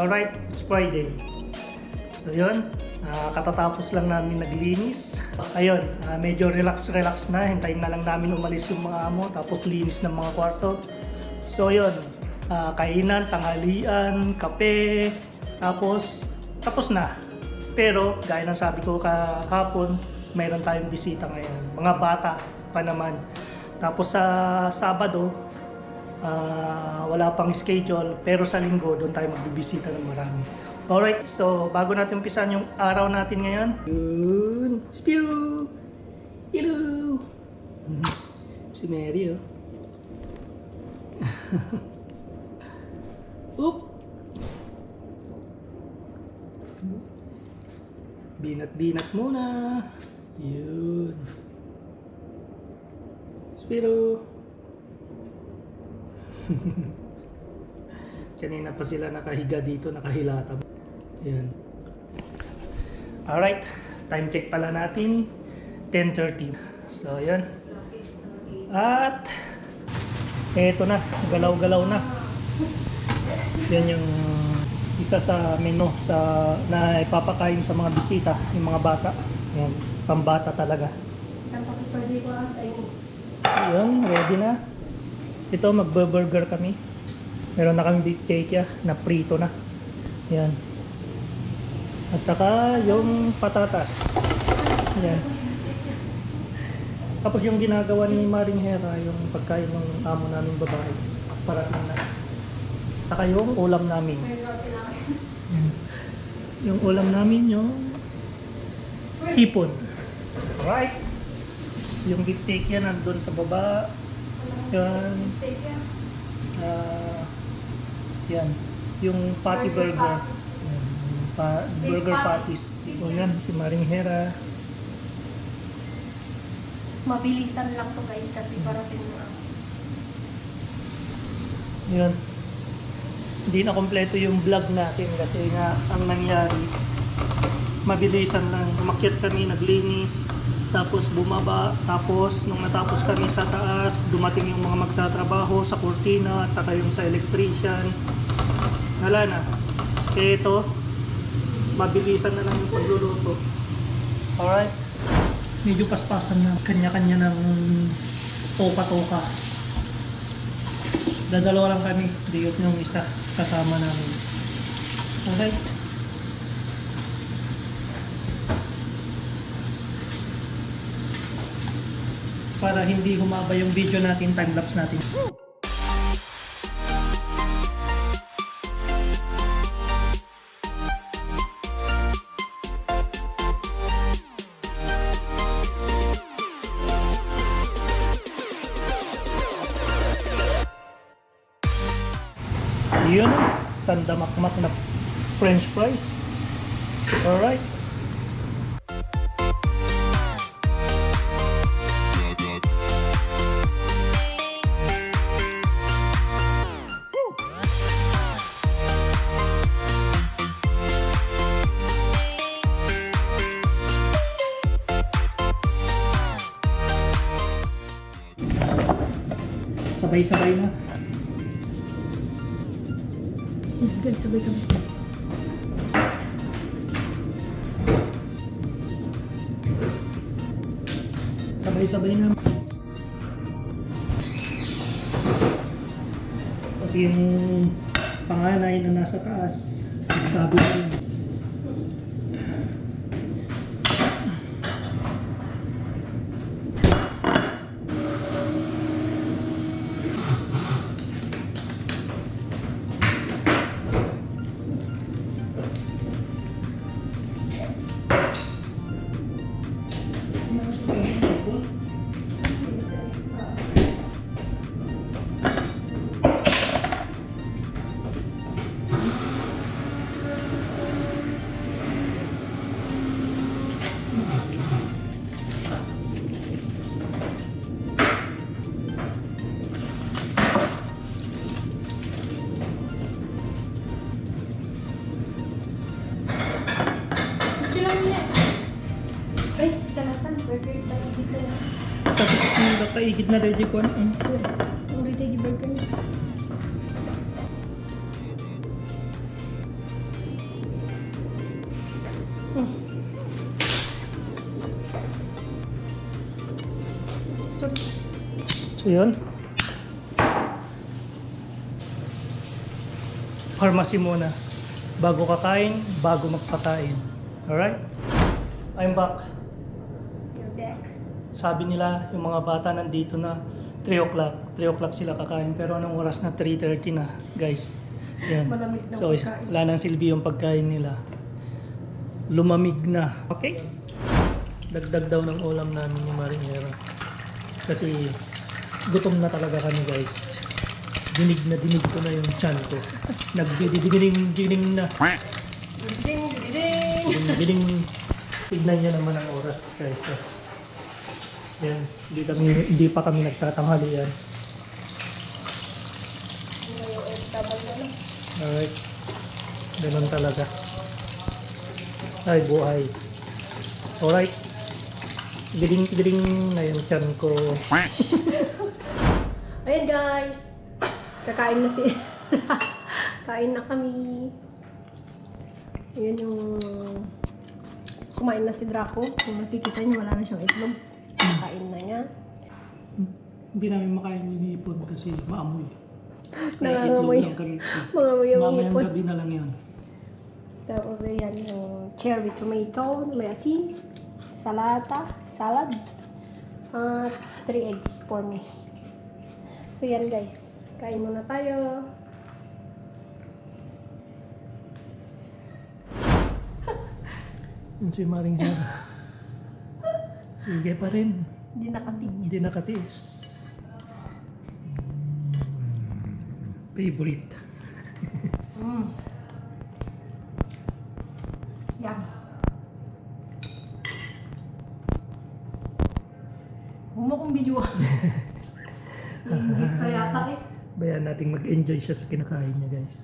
Alright, it's Friday. So yun, ah, katatapos lang namin naglinis. Ayun, ah, medyo relax-relax na. Hintayin na lang namin umalis yung mga amo, tapos linis ng mga kwarto. So yun, ah, kainan, tanghalian, kape, tapos tapos na. Pero, gaya ng sabi ko kahapon, mayroon tayong bisita ngayon. Mga bata pa naman. Tapos sa Sabado, Ah, wala pang schedule, pero sa linggo, doon tayo magbibisita ng marami. Alright, so bago natin umpisan yung araw natin ngayon, yun, Spew! Hello! Si Mary, oh. Oop! Binat-binat muna. Yun. Spiro. Kanina pa sila nakahiga dito, nakahilata. Yan. Alright, time check pala natin. 10.30. So, yan. At, eto na, galaw-galaw na. Yan yung isa sa menu sa na ipapakain sa mga bisita, yung mga bata. Yan, pambata talaga. Yun, ready na. Ito, magbe-burger kami. Meron na kami beef cake na prito na. Yan. At saka yung patatas. Yan. Tapos yung ginagawa ni Maring Hera, yung pagkain ng amo namin babae. Parating na. Saka yung ulam namin. Yan. Yung ulam namin yung hipon. Alright. Yung beef cake yan nandun sa baba. Yan. Ah, yan. Yung patty burger. Yan. Yung pa- burger patties. O yan, si Maring Hera. Mabilisan lang to guys kasi parating na. Yun. Hindi na kompleto yung vlog natin kasi nga ang nangyari mabilisan lang. Umakyat kami, naglinis, tapos bumaba, tapos nung natapos kami sa taas, dumating yung mga magtatrabaho sa kurtina at saka yung sa electrician. Wala na. Kaya ito, mabilisan na lang yung pagluluto. Alright. Medyo paspasan na. Kanya-kanya ng toka-toka. Dadalawa lang kami. Diyot yung isa kasama namin. Okay. Para hindi humaba yung video natin, time-lapse natin. Yun, sandamakmak na french fries. Alright. Sabay-sabay na. Good, sabay-sabay. Sabay-sabay na. Pati yung panganay na nasa taas, sabi ko Burger paigid na lang. Tapos yung paigid na ready ko ano? Ang ready yung burger niya. Oh. So, so yun. Pharmacy muna. Bago kakain, bago magpakain. Alright? I'm back. Sabi nila, yung mga bata nandito na 3 o'clock. 3 o'clock sila kakain. Pero anong oras na? 3.30 na, guys. Yan. Malamig na So, pagkain. wala nang silbi yung pagkain nila. Lumamig na. Okay? Dagdag daw ng ulam namin ni Maringera. Kasi gutom na talaga kami guys. Dinig na dinig ko na yung chan ko. Nagdididining na. Ding, ding, ding. Dining tignan niya naman ang oras guys. So, yan, hindi kami hindi pa kami nagtatanghali yan. Alright. Ganun talaga. Ay, buhay. Alright. Giling-giling na yung chan ko. Ayan guys. Kakain na si... Kain na kami. Ayan yung... Kumain na si Draco. Kung nakikita niyo, wala na siyang itlog. Kakain na niya. Hindi namin makain yung hipon kasi maamoy. Nangangamoy. Mga mayang Mamayang ipon. gabi na lang yan. Tapos ayan yung cherry tomato, may asin, salata, salad, at three eggs for me. So yan guys, kain muna tayo. Yun si Maring Hera. Sige pa rin. Hindi nakatigis. Hindi nakatiis. Favorite. Mm. Yum. Huwag mo kong video. Hindi ka yata eh. Bayan nating mag-enjoy siya sa kinakain niya guys.